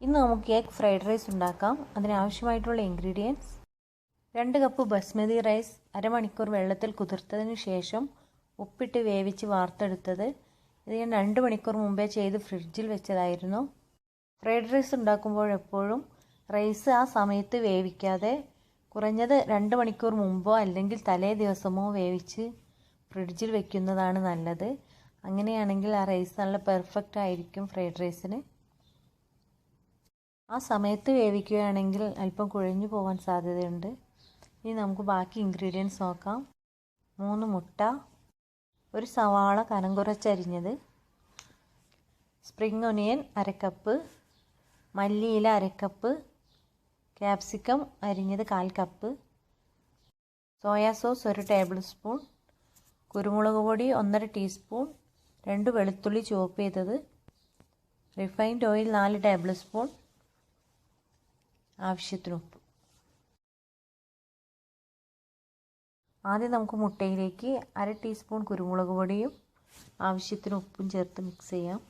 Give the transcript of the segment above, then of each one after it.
ഇന്ന് നമുക്ക് egg fried rice ഉണ്ടാക്കാം. അതിനാവശ്യമായിട്ടുള്ള ഇൻഗ്രീഡിയൻസ് രണ്ട് കപ്പ് ബസ്മതി റൈസ് അരമണിക്കൂർ വെള്ളത്തിൽ കുതിർത്തതിന് ശേഷം ഉപ്പിട്ട് വേവിച്ച് വാർത്തെടുത്തത്. ഇത് ഞാൻ രണ്ട് മണിക്കൂർ മുമ്പേ ചെയ്ത് ഫ്രിഡ്ജിൽ വെച്ചതായിരുന്നു. ഫ്രൈഡ് റൈസ് ഉണ്ടാക്കുമ്പോൾ എപ്പോഴും റൈസ് ആ സമയത്ത് വേവിക്കാതെ കുറഞ്ഞത് രണ്ട് മണിക്കൂർ മുമ്പോ അല്ലെങ്കിൽ തലേ ദിവസമോ വേവിച്ച് ഫ്രിഡ്ജിൽ വെക്കുന്നതാണ് നല്ലത്. അങ്ങനെയാണെങ്കിൽ ആ റൈസ് നല്ല പെർഫെക്റ്റ് ആയിരിക്കും ഫ്രൈഡ് റൈസിന് ആ സമയത്ത് വേവിക്കുകയാണെങ്കിൽ അല്പം കുഴഞ്ഞു പോകാൻ സാധ്യതയുണ്ട്. ഇനി നമുക്ക് ബാക്കി ഇൻഗ്രീഡിയൻസ് നോക്കാം. മൂന്ന് മുട്ട ഒരു സവാള കനം കുറച്ചരിഞ്ഞത് സ്പ്രിംഗ് ഒനിയൻ അരക്കപ്പ് മല്ലിയില അരക്കപ്പ് ക്യാപ്സിക്കം അരിഞ്ഞത് കാൽ കപ്പ് സോയാ സോസ് ഒരു ടേബിൾ സ്പൂൺ കുരുമുളക് പൊടി ഒന്നര ടീസ്പൂൺ രണ്ട് വെളുത്തുള്ളി ചുവപ്പ് ചെയ്തത് റിഫൈൻഡ് ഓയിൽ നാല് ടേബിൾ സ്പൂൺ ആവശ്യത്തിന് ഉപ്പ് ആദ്യം നമുക്ക് മുട്ടയിലേക്ക് അര ടീസ്പൂൺ കുരുമുളക് പൊടിയും ആവശ്യത്തിന് ഉപ്പും ചേർത്ത് മിക്സ് ചെയ്യാം.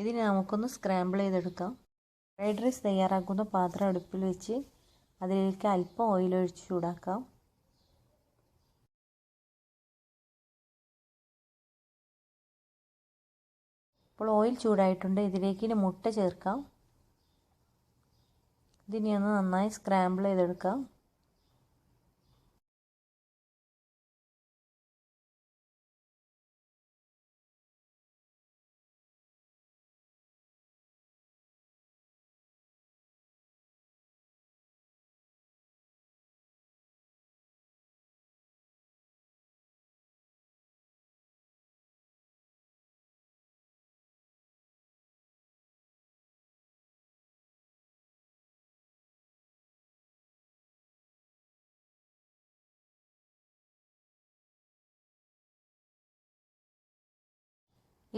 ഇതിന് നമുക്കൊന്ന് സ്ക്രാമ്പിൾ ചെയ്തെടുക്കാം. ഫ്രൈഡ് റൈസ് തയ്യാറാക്കുന്ന പാത്രം അടുപ്പിൽ വെച്ച് അതിലേക്ക് അല്പം ഓയിൽ ഒഴിച്ച് ചൂടാക്കാം. ഇപ്പോൾ ഓയിൽ ചൂടായിട്ടുണ്ട്. ഇതിലേക്ക് ഇനി മുട്ട ചേർക്കാം. ഇതിനെ ഒന്ന് നന്നായി സ്ക്രാമ്പിൾ ചെയ്തെടുക്കാം.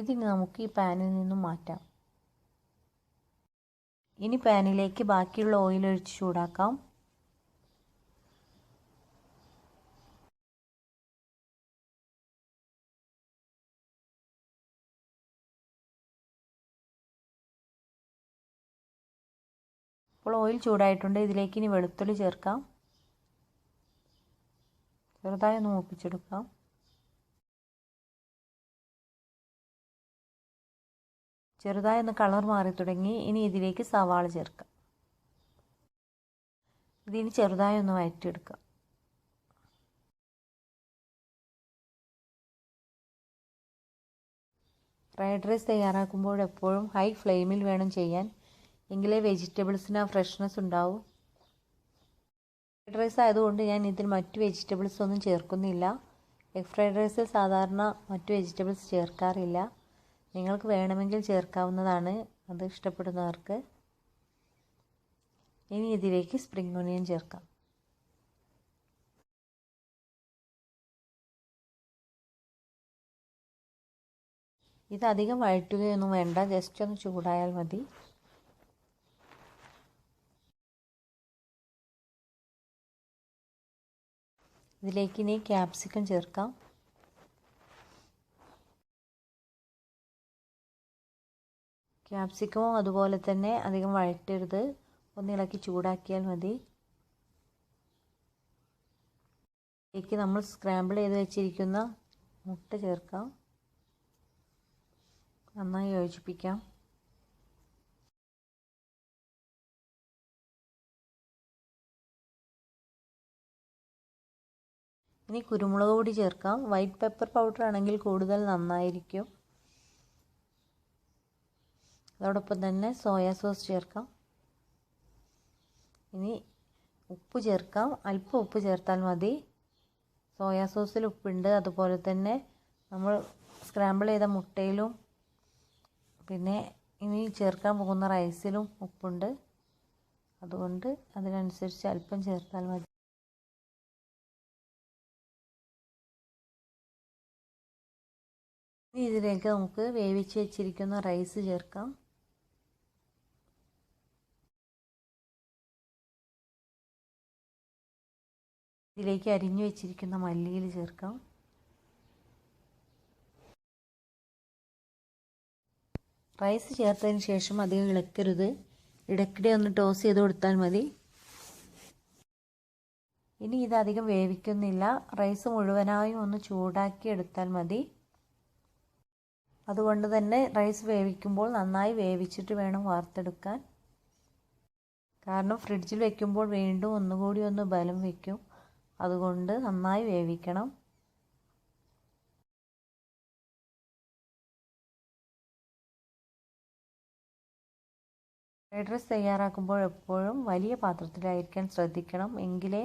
ഇതിന് നമുക്ക് ഈ പാനിൽ നിന്നും മാറ്റാം. ഇനി പാനിലേക്ക് ബാക്കിയുള്ള ഓയിൽ ഒഴിച്ച് ചൂടാക്കാം. ഇപ്പോൾ ഓയിൽ ചൂടായിട്ടുണ്ട്. ഇതിലേക്ക് ഇനി വെളുത്തുള്ളി ചേർക്കാം. ചെറുതായി ഒന്ന് മൂപ്പിച്ചെടുക്കാം. ചെറുതായി ഒന്ന് കളർ മാറി തുടങ്ങി. ഇനി ഇതിലേക്ക് സവാള ചേർക്കാം. ഇതിന് ചെറുതായി ഒന്ന് വഴറ്റിയെടുക്കാം ഫ്രൈഡ് റൈസ് തയ്യാറാക്കുമ്പോൾ എപ്പോഴും ഹൈ ഫ്ലെയിമിൽ വേണം ചെയ്യാൻ. എങ്കിലേ വെജിറ്റബിൾസിന് ആ ഫ്രഷ്നെസ് ഉണ്ടാവും. ഫ്രൈഡ് റൈസ് ആയതുകൊണ്ട് ഞാൻ ഇതിൽ മറ്റു വെജിറ്റബിൾസ് ഒന്നും ചേർക്കുന്നില്ല. എഗ് ഫ്രൈഡ് റൈസിൽ സാധാരണ മറ്റു വെജിറ്റബിൾസ് ചേർക്കാറില്ല. നിങ്ങൾക്ക് വേണമെങ്കിൽ ചേർക്കാവുന്നതാണ്. അത് ഇഷ്ടപ്പെടുന്നവർക്ക് ഇനി ഇതിലേക്ക് സ്പ്രിംഗ് ഓണിയൻ ചേർക്കാം. ഇത് അധികം വഴറ്റുകയൊന്നും വേണ്ട. ജസ്റ്റ് ഒന്ന് ചൂടായാൽ മതി. ഇതിലേക്ക് ഇനി ക്യാപ്സിക്കം ചേർക്കാം. ക്യാപ്സിക്കവും അതുപോലെ തന്നെ അധികം വഴറ്റരുത്. ഒന്ന് ഇളക്കി ചൂടാക്കിയാൽ മതി. ഇതിലേക്ക് നമ്മൾ സ്ക്രാമ്പിൾ ചെയ്ത് വെച്ചിരിക്കുന്ന മുട്ട ചേർക്കാം. നന്നായി യോജിപ്പിക്കാം. ഇനി കുരുമുളക് പൊടി ചേർക്കാം. വൈറ്റ് പെപ്പർ പൗഡർ ആണെങ്കിൽ കൂടുതൽ നന്നായിരിക്കും. അതോടൊപ്പം തന്നെ സോയാ സോസ് ചേർക്കാം. ഇനി ഉപ്പ് ചേർക്കാം. അല്പം ഉപ്പ് ചേർത്താൽ മതി. സോയാ സോസിൽ ഉപ്പുണ്ട്. അതുപോലെ തന്നെ നമ്മൾ സ്ക്രാമ്പിൾ ചെയ്ത മുട്ടയിലും പിന്നെ ഇനി ചേർക്കാൻ പോകുന്ന റൈസിലും ഉപ്പുണ്ട്. അതുകൊണ്ട് അതിനനുസരിച്ച് അല്പം ചേർത്താൽ മതി. ഇതിലേക്ക് നമുക്ക് വേവിച്ച് വെച്ചിരിക്കുന്ന റൈസ് ചേർക്കാം. ഇതിലേക്ക് അരിഞ്ഞു വെച്ചിരിക്കുന്ന മല്ലിയിൽ ചേർക്കാം. റൈസ് ചേർത്തതിന് ശേഷം അധികം ഇളക്കരുത്. ഇടയ്ക്കിടെ ഒന്ന് ടോസ് ചെയ്ത് കൊടുത്താൽ മതി. ഇനി ഇതധികം വേവിക്കുന്നില്ല. റൈസ് മുഴുവനായും ഒന്ന് ചൂടാക്കി എടുത്താൽ മതി. അതുകൊണ്ട് തന്നെ റൈസ് വേവിക്കുമ്പോൾ നന്നായി വേവിച്ചിട്ട് വേണം വാർത്തെടുക്കാൻ. കാരണം ഫ്രിഡ്ജിൽ വെക്കുമ്പോൾ വീണ്ടും ഒന്നുകൂടി ഒന്ന് ബലം വയ്ക്കും അതുകൊണ്ട് നന്നായി വേവിക്കണം. ഫ്രൈഡ് റൈസ് തയ്യാറാക്കുമ്പോൾ എപ്പോഴും വലിയ പാത്രത്തിലായിരിക്കാൻ ശ്രദ്ധിക്കണം. എങ്കിലേ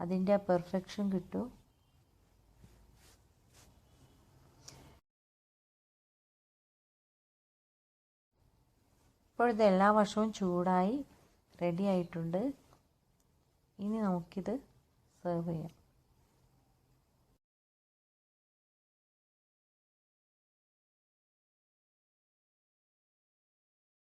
അതിന്റെ പെർഫെക്ഷൻ കിട്ടൂ. ഇപ്പോഴത്തെ എല്ലാ വർഷവും ചൂടായി റെഡി ആയിട്ടുണ്ട്. ഇനി നമുക്കിത് സെർവ് ചെയ്യാം